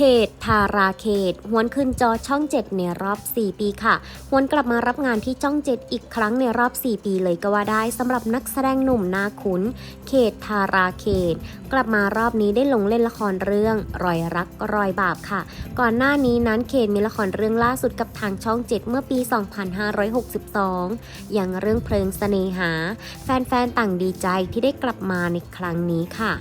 เขตทาราเขตหวนขึ้นจอช่อง 7 ในรอบ 4 ปีค่ะหวนกลับมารับงานที่ช่อง 7 อีกครั้งในรอบ 4 ปีเลยก็ว่าได้สำหรับนักแสดงหนุ่มหน้าคุน เขตทาราเขต กลับมารอบนี้ได้ลงเล่นละครเรื่องรอยรักรอยบาปค่ะ ก่อนหน้านี้นั้นเขตมีละครเรื่องล่าสุดกับทางช่อง 7 เมื่อปี 2562 อย่างเรื่องเพลิงเสน่หา แฟนๆต่างดีใจที่ได้กลับมาในครั้งนี้ค่ะ